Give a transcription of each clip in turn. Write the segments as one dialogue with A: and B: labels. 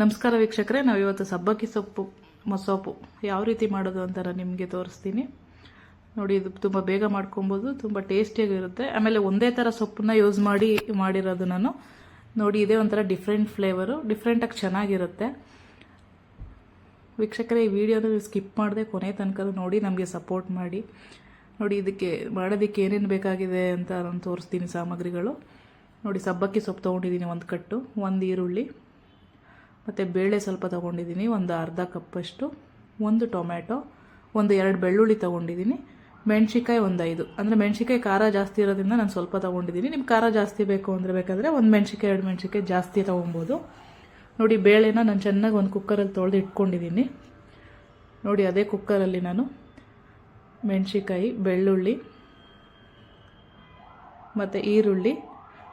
A: ನಮಸ್ಕಾರ ವೀಕ್ಷಕರೇ, ನಾವು ಇವತ್ತು ಸಬ್ಬಕ್ಕಿ ಸೊಪ್ಪು, ಮೊಸೊಪ್ಪು ಯಾವ ರೀತಿ ಮಾಡೋದು ಅಂತ ನಾನು ನಿಮಗೆ ತೋರಿಸ್ತೀನಿ. ನೋಡಿ, ಇದು ತುಂಬ ಬೇಗ ಮಾಡ್ಕೊಬೋದು, ತುಂಬ ಟೇಸ್ಟಿಯಾಗಿರುತ್ತೆ ಆಮೇಲೆ ಒಂದೇ ಥರ ಸೊಪ್ಪನ್ನ ಯೂಸ್ ಮಾಡಿ, ಮಾಡಿರೋದು ನಾನು. ನೋಡಿ, ಇದೇ ಒಂಥರ ಡಿಫ್ರೆಂಟ್ ಫ್ಲೇವರು ಡಿಫ್ರೆಂಟಾಗಿ ಚೆನ್ನಾಗಿರುತ್ತೆ. ವೀಕ್ಷಕರೇ, ಈ ವಿಡಿಯೋನ ನೀವು ಸ್ಕಿಪ್ ಮಾಡದೆ ಕೊನೆ ತನಕ ನೋಡಿ, ನಮಗೆ ಸಪೋರ್ಟ್ ಮಾಡಿ. ನೋಡಿ, ಇದಕ್ಕೆ ಮಾಡೋದಕ್ಕೆ ಏನೇನು ಬೇಕಾಗಿದೆ ಅಂತ ನಾನು ತೋರಿಸ್ತೀನಿ ಸಾಮಗ್ರಿಗಳು. ನೋಡಿ, ಸಬ್ಬಕ್ಕಿ ಸೊಪ್ಪು ತೊಗೊಂಡಿದ್ದೀನಿ ಒಂದು ಕಟ್ಟು, ಒಂದು ಈರುಳ್ಳಿ. ಮತ್ತು ಬೇಳೆ ಸ್ವಲ್ಪ ತೊಗೊಂಡಿದ್ದೀನಿ, ಒಂದು ಅರ್ಧ ಕಪ್ಪಷ್ಟು, ಒಂದು ಟೊಮ್ಯಾಟೊ, ಒಂದು ಎರಡು ಬೆಳ್ಳುಳ್ಳಿ ತೊಗೊಂಡಿದ್ದೀನಿ ಮೆಣ್ಸಿಕಾಯಿ ಒಂದು ಐದು. ಅಂದರೆ ಮೆಣ್ಸಿಕಾಯಿ ಖಾರ ಜಾಸ್ತಿ ಇರೋದ್ರಿಂದ ನಾನು ಸ್ವಲ್ಪ ತೊಗೊಂಡಿದ್ದೀನಿ. ನಿಮ್ಗೆ ಖಾರ ಜಾಸ್ತಿ ಬೇಕು ಅಂದರೆ ಬೇಕಾದರೆ ಒಂದು ಮೆಣ್ಸಿಕಾಯಿ ಎರಡು ಮೆಣ್ಸಿಕಾಯಿ ಜಾಸ್ತಿ ತೊಗೊಬೋದು. ನೋಡಿ, ಬೇಳೆನ ನಾನು ಚೆನ್ನಾಗಿ ಒಂದು ಕುಕ್ಕರಲ್ಲಿ ತೊಳೆದು ಇಟ್ಕೊಂಡಿದ್ದೀನಿ. ನೋಡಿ, ಅದೇ ಕುಕ್ಕರಲ್ಲಿ ನಾನು ಮೆಣಸಿಕಾಯಿ ಬೆಳ್ಳುಳ್ಳಿ, ಮತ್ತು ಈರುಳ್ಳಿ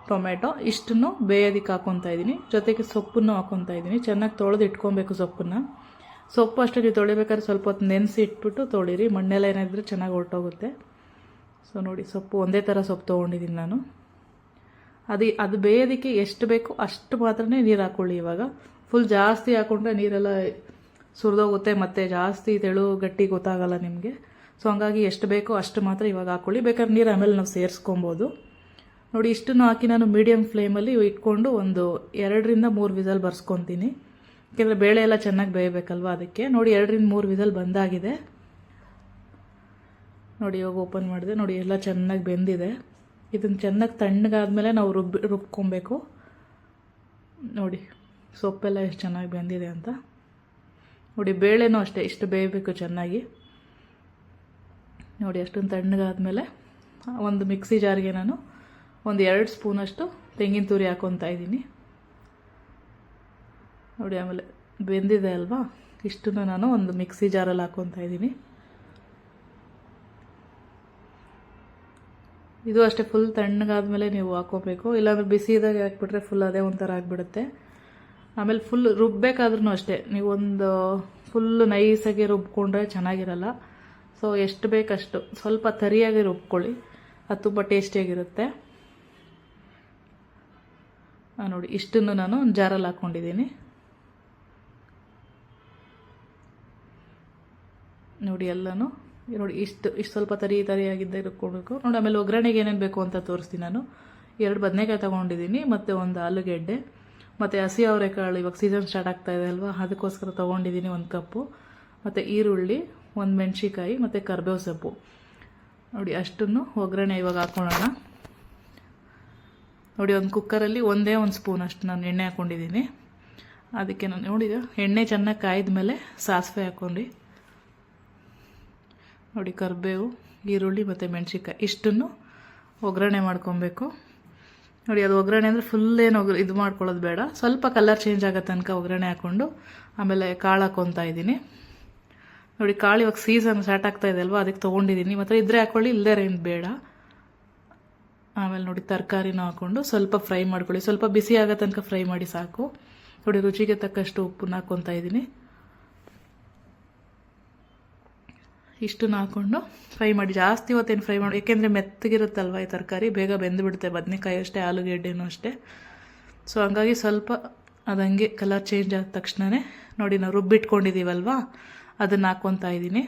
A: ಟೊಮೆಟೊ ಇಷ್ಟನ್ನು ಬೇಯೋದಕ್ಕೆ ಹಾಕೊತಾ ಇದ್ದೀನಿ. ಜೊತೆಗೆ ಸೊಪ್ಪನ್ನು ಹಾಕೊತಾ ಇದ್ದೀನಿ. ಚೆನ್ನಾಗಿ ತೊಳೆದು ಇಟ್ಕೊಬೇಕು ಸೊಪ್ಪನ್ನು. ಸೊಪ್ಪು ಅಷ್ಟು ನೀವು ತೊಳಿಬೇಕಾದ್ರೆ ಸ್ವಲ್ಪ ಹೊತ್ತು ನೆನೆಸಿ ಇಟ್ಬಿಟ್ಟು ತೊಳಿರಿ. ಮಣ್ಣೆಲ್ಲ ಏನಾದರೂ ಚೆನ್ನಾಗಿ ಹೊರಟೋಗುತ್ತೆ. ಸೊ ನೋಡಿ, ಸೊಪ್ಪು ಒಂದೇ ಥರ ಸೊಪ್ಪು ತೊಗೊಂಡಿದ್ದೀನಿ ನಾನು. ಅದು ಅದು ಬೇಯೋದಕ್ಕೆ ಎಷ್ಟು ಬೇಕೋ ಅಷ್ಟು ಮಾತ್ರ ನೀರು ಹಾಕ್ಕೊಳ್ಳಿ ಇವಾಗ. ಫುಲ್ ಜಾಸ್ತಿ ಹಾಕ್ಕೊಂಡ್ರೆ ನೀರೆಲ್ಲ ಸುರಿದೋಗುತ್ತೆ, ಮತ್ತು ಜಾಸ್ತಿ ತೆಳು ಗಟ್ಟಿ ಗೊತ್ತಾಗಲ್ಲ ನಿಮಗೆ. ಸೊ ಹಂಗಾಗಿ ಎಷ್ಟು ಬೇಕೋ ಅಷ್ಟು ಮಾತ್ರ ಇವಾಗ ಹಾಕ್ಕೊಳ್ಳಿ ಬೇಕಾದ್ರೆ ನೀರು ಆಮೇಲೆ ನಾವು ಸೇರಿಸ್ಕೊಬೋದು. ನೋಡಿ, ಇಷ್ಟನ್ನು ಹಾಕಿ ನಾನು ಮೀಡಿಯಮ್ ಫ್ಲೇಮಲ್ಲಿ ಇಟ್ಕೊಂಡು ಒಂದು ಎರಡರಿಂದ ಮೂರು ವಿಸಲ್ ಬರ್ಸ್ಕೊತೀನಿ. ಯಾಕೆಂದರೆ ಬೇಳೆ ಎಲ್ಲ ಚೆನ್ನಾಗಿ ಬೇಯಬೇಕಲ್ವ ಅದಕ್ಕೆ. ನೋಡಿ, ಎರಡರಿಂದ ಮೂರು ವಿಸಲ್ ಬಂದಾಗಿದೆ. ನೋಡಿ, ಇವಾಗ ಓಪನ್ ಮಾಡಿದೆ. ನೋಡಿ, ಎಲ್ಲ ಚೆನ್ನಾಗಿ ಬೆಂದಿದೆ. ಇದನ್ನು ಚೆನ್ನಾಗಿ ತಣ್ಣಗಾದ್ಮೇಲೆ ನಾವು ರುಬ್ಬಿ, ರುಬ್ಕೊಬೇಕು. ನೋಡಿ, ಸೊಪ್ಪೆಲ್ಲ ಎಷ್ಟು ಚೆನ್ನಾಗಿ ಬೆಂದಿದೆ ಅಂತ. ನೋಡಿ, ಬೇಳೆನೂ ಅಷ್ಟೇ, ಇಷ್ಟು ಬೇಯಬೇಕು ಚೆನ್ನಾಗಿ. ನೋಡಿ, ಅಷ್ಟೊಂದು ತಣ್ಣಗಾದ್ಮೇಲೆ ಒಂದು ಮಿಕ್ಸಿ ಜಾರಿಗೆ ನಾನು ಒಂದು ಎರಡು ಸ್ಪೂನಷ್ಟು ತೆಂಗಿನ ತುರಿ ಹಾಕ್ಕೊತಾ ಇದ್ದೀನಿ. ನೋಡಿ, ಆಮೇಲೆ ಬೆಂದಿದೆ ಅಲ್ವಾ? ಇಷ್ಟನ್ನು ನಾನು ಒಂದು ಮಿಕ್ಸಿ ಜಾರಲ್ಲಿ ಹಾಕ್ಕೊತಾ ಇದ್ದೀನಿ. ಇದು ಅಷ್ಟೇ ಫುಲ್ ತಣ್ಣಗಾದ್ಮೇಲೆ ನೀವು ಹಾಕ್ಕೋಬೇಕು ಇಲ್ಲಾಂದ್ರೆ ಬಿಸಿ ಇದಾಗ ಹಾಕ್ಬಿಟ್ರೆ ಫುಲ್ ಅದೇ ಒಂಥರ ಆಗಿಬಿಡುತ್ತೆ. ಆಮೇಲೆ ಫುಲ್ ರುಬ್ಬೇಕಾದ್ರೂ ಅಷ್ಟೇ, ನೀವು ಒಂದು ಫುಲ್ಲು ನೈಸಾಗಿ ರುಬ್ಕೊಂಡ್ರೆ ಚೆನ್ನಾಗಿರಲ್ಲ. ಸೊ ಎಷ್ಟು ಬೇಕಷ್ಟು ಸ್ವಲ್ಪ ತರಿಯಾಗಿ ರುಬ್ಕೊಳ್ಳಿ, ಅದು ತುಂಬ ಟೇಸ್ಟಿಯಾಗಿರುತ್ತೆ ನೋಡಿ, ಇಷ್ಟನ್ನು ನಾನು ಜಾರಲ್ಲಿ ಹಾಕ್ಕೊಂಡಿದ್ದೀನಿ ನೋಡಿ, ಎಲ್ಲನೂ, ನೋಡಿ, ಇಷ್ಟು ಇಷ್ಟು ಸ್ವಲ್ಪ ತರಿ ತರಿಯಾಗಿದ್ದ ಇಟ್ಕೊಳ್ಬೇಕು ನೋಡಿ, ಆಮೇಲೆ ಒಗ್ಗರಣೆಗೆ ಏನೇನು ಬೇಕು ಅಂತ ತೋರಿಸ್ತೀನಿ ನಾನು. ಎರಡು ಬದನೆಕಾಯಿ ತೊಗೊಂಡಿದ್ದೀನಿ, ಮತ್ತು ಒಂದು ಆಲೂಗೆಡ್ಡೆ, ಮತ್ತು ಹಸಿ ಅವರೆಕಾಳು ಇವಾಗ ಸೀಸನ್ ಸ್ಟಾರ್ಟ್ ಆಗ್ತಾ ಇದೆ ಅಲ್ವಾ? ಅದಕ್ಕೋಸ್ಕರ ತೊಗೊಂಡಿದ್ದೀನಿ ಒಂದು ಕಪ್ಪು. ಮತ್ತು ಈರುಳ್ಳಿ, ಒಂದು ಮೆಣಸಿಕಾಯಿ ಮತ್ತು ಕರ್ಬೇವು ಸೊಪ್ಪು. ನೋಡಿ, ಅಷ್ಟನ್ನು ಒಗ್ಗರಣೆ ಇವಾಗ ಹಾಕ್ಕೊಳ್ಳೋಣ ನೋಡಿ, ಒಂದು ಕುಕ್ಕರಲ್ಲಿ ಒಂದೇ ಒಂದು ಸ್ಪೂನ್ ಅಷ್ಟು ನಾನು ಎಣ್ಣೆ ಹಾಕ್ಕೊಂಡಿದ್ದೀನಿ ಅದಕ್ಕೆ ನಾನು ನೋಡಿದ ಎಣ್ಣೆ ಚೆನ್ನಾಗಿ ಕಾಯ್ದ ಮೇಲೆ ಸಾಸಿವೆ ಹಾಕ್ಕೊಂಡು ನೋಡಿ, ಕರಿಬೇವು, ಈರುಳ್ಳಿ ಮತ್ತು ಮೆಣಸಿನ್ಕಾಯಿ ಇಷ್ಟನ್ನು ಒಗ್ಗರಣೆ ಮಾಡ್ಕೊಬೇಕು. ನೋಡಿ, ಅದು ಒಗ್ಗರಣೆ ಅಂದರೆ ಫುಲ್ ಏನು ಇದು ಮಾಡ್ಕೊಳ್ಳೋದು ಬೇಡ. ಸ್ವಲ್ಪ ಕಲರ್ ಚೇಂಜ್ ಆಗೋ ತನಕ ಒಗ್ಗರಣೆ ಹಾಕ್ಕೊಂಡು ಆಮೇಲೆ ಕಾಳು ಹಾಕ್ಕೊತಾ ಇದ್ದೀನಿ. ನೋಡಿ, ಕಾಳು ಇವಾಗ ಸೀಸನ್ ಸ್ಟಾರ್ಟ್ ಆಗ್ತಾ ಇದೆ ಅಲ್ವಾ? ಅದಕ್ಕೆ ತೊಗೊಂಡಿದ್ದೀನಿ. ಮತ್ತು ಇದ್ರೆ ಹಾಕ್ಕೊಳ್ಳಿ ಇಲ್ಲದೇ ಏನು ಬೇಡ. ಆಮೇಲೆ ನೋಡಿ ತರಕಾರಿನ ಹಾಕ್ಕೊಂಡು ಸ್ವಲ್ಪ ಫ್ರೈ ಮಾಡ್ಕೊಳ್ಳಿ. ಸ್ವಲ್ಪ ಬಿಸಿ ಆಗೋ ತನಕ ಫ್ರೈ ಮಾಡಿ ಸಾಕು. ನೋಡಿ ರುಚಿಗೆ ತಕ್ಕಷ್ಟು ಉಪ್ಪನ್ನ ಹಾಕ್ಕೊತಾ ಇದ್ದೀನಿ. ಇಷ್ಟು ಹಾಕ್ಕೊಂಡು ಫ್ರೈ ಮಾಡಿ. ಜಾಸ್ತಿ ಹೊತ್ತೇನು ಫ್ರೈ ಮಾಡಿ ಯಾಕೆಂದರೆ ಮೆತ್ತಗಿರುತ್ತಲ್ವ ಈ ತರಕಾರಿ? ಬೇಗ ಬೆಂದುಬಿಡುತ್ತೆ. ಬದನೆಕಾಯಿ ಅಷ್ಟೇ, ಆಲೂಗೆಡ್ಡೆನೂ ಅಷ್ಟೇ. ಸೊ ಹಂಗಾಗಿ ಸ್ವಲ್ಪ ಅದಂಗೆ ಕಲರ್ ಚೇಂಜ್ ಆದ ತಕ್ಷಣವೇ ನೋಡಿ ನಾವು ರುಬ್ಬಿಟ್ಕೊಂಡಿದ್ದೀವಲ್ವಾ ಅದನ್ನು ಹಾಕ್ಕೊತಾ ಇದ್ದೀನಿ.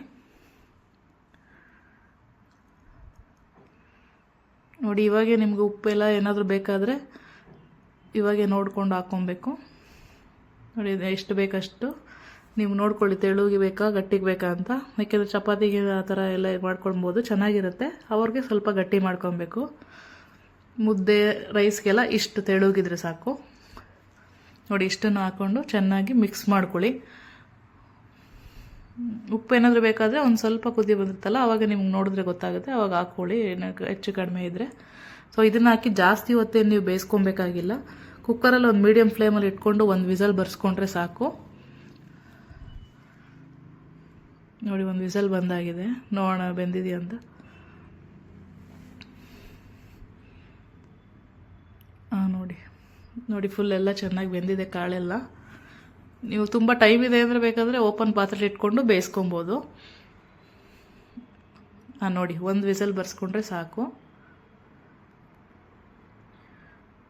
A: ನೋಡಿ, ಇವಾಗೆ ನಿಮ್ಗೆ ಉಪ್ಪೆಲ್ಲ ಏನಾದರೂ ಬೇಕಾದರೆ ಇವಾಗೆ ನೋಡ್ಕೊಂಡು ಹಾಕ್ಕೊಬೇಕು. ನೋಡಿ ಎಷ್ಟು ಬೇಕಷ್ಟು. ನೀವು ನೋಡ್ಕೊಳ್ಳಿ, ತೆಳುಗೆ ಬೇಕಾ, ಗಟ್ಟಿಗೆ ಬೇಕಾ ಅಂತ. ಯಾಕೆಂದರೆ ಚಪಾತಿಗೆ ಆ ಥರ ಎಲ್ಲ ಮಾಡ್ಕೊಳ್ಬೋದು, ಚೆನ್ನಾಗಿರುತ್ತೆ. ಅವ್ರಿಗೆ ಸ್ವಲ್ಪ ಗಟ್ಟಿ ಮಾಡ್ಕೊಬೇಕು ಮುದ್ದೆ, ರೈಸ್ಗೆಲ್ಲ ಇಷ್ಟು ತೆಳುಗಿದ್ರೆ ಸಾಕು. ನೋಡಿ, ಇಷ್ಟನ್ನು ಹಾಕ್ಕೊಂಡು ಚೆನ್ನಾಗಿ ಮಿಕ್ಸ್ ಮಾಡ್ಕೊಳ್ಳಿ. ಉಪ್ಪು ಏನಾದರೂ ಬೇಕಾದರೆ ಒಂದು ಸ್ವಲ್ಪ ಕುದಿ ಬಂದಿರ್ತಲ್ಲ ಆವಾಗ ನಿಮ್ಗೆ ನೋಡಿದ್ರೆ ಗೊತ್ತಾಗುತ್ತೆ. ಅವಾಗ ಹಾಕ್ಕೊಳ್ಳಿ ಹೆಚ್ಚು ಕಡಿಮೆ ಇದ್ದರೆ ಸೊ ಇದನ್ನು ಹಾಕಿ ಜಾಸ್ತಿ ಹೊತ್ತೇನು ನೀವು ಬೇಯಿಸ್ಕೊಬೇಕಾಗಿಲ್ಲ. ಕುಕ್ಕರಲ್ಲಿ ಒಂದು ಮೀಡಿಯಮ್ ಫ್ಲೇಮಲ್ಲಿ ಇಟ್ಕೊಂಡು ಒಂದು ವಿಸಲ್ ಬರ್ಸ್ಕೊಂಡ್ರೆ ಸಾಕು. ನೋಡಿ, ಒಂದು ವಿಸಲ್ ಬಂದಾಗಿದೆ. ನೋಡೋಣ, ಬೆಂದಿದೆಯಾ ಅಂತ. ಹಾಂ ನೋಡಿ. ನೋಡಿ ಫುಲ್ ಎಲ್ಲ ಚೆನ್ನಾಗಿ ಬೆಂದಿದೆ ಕಾಳೆಲ್ಲ. ನೀವು ತುಂಬ ಟೈಮ್ ಇದೆ ಅಂದರೆ ಬೇಕಾದರೆ ಓಪನ್ ಪಾತ್ರೆಲಿ ಇಟ್ಕೊಂಡು ಬೇಯಿಸ್ಕೊಬೋದು. ಹಾಂ ನೋಡಿ, ಒಂದು ವಿಸಲ್ ಬರ್ಸ್ಕೊಂಡ್ರೆ ಸಾಕು.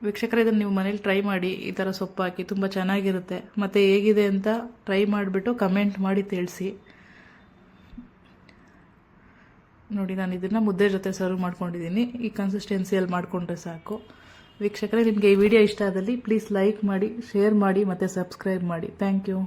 A: ವೀಕ್ಷಕರೇ, ಇದನ್ನು ನೀವು ಮನೇಲಿ ಟ್ರೈ ಮಾಡಿ, ಈ ಥರ ಸೊಪ್ಪು ಹಾಕಿ ತುಂಬ ಚೆನ್ನಾಗಿರುತ್ತೆ. ಮತ್ತು ಹೇಗಿದೆ ಅಂತ ಟ್ರೈ ಮಾಡಿಬಿಟ್ಟು ಕಮೆಂಟ್ ಮಾಡಿ ತಿಳಿಸಿ. ನೋಡಿ, ನಾನು ಇದನ್ನು ಮುದ್ದೆ ಜೊತೆ ಸರ್ವ್ ಮಾಡ್ಕೊಂಡಿದ್ದೀನಿ. ಈ ಕನ್ಸಿಸ್ಟೆನ್ಸಿಯಲ್ಲಿ ಮಾಡಿಕೊಂಡ್ರೆ ಸಾಕು. ವೀಕ್ಷಕರೇ, ನಿಮಗೆ ಈ ವಿಡಿಯೋ ಇಷ್ಟ ಆದಲ್ಲಿ ಪ್ಲೀಸ್ ಲೈಕ್ ಮಾಡಿ ಶೇರ್ ಮಾಡಿ ಮತ್ತು ಸಬ್ಸ್ಕ್ರೈಬ್ ಮಾಡಿ. Thank you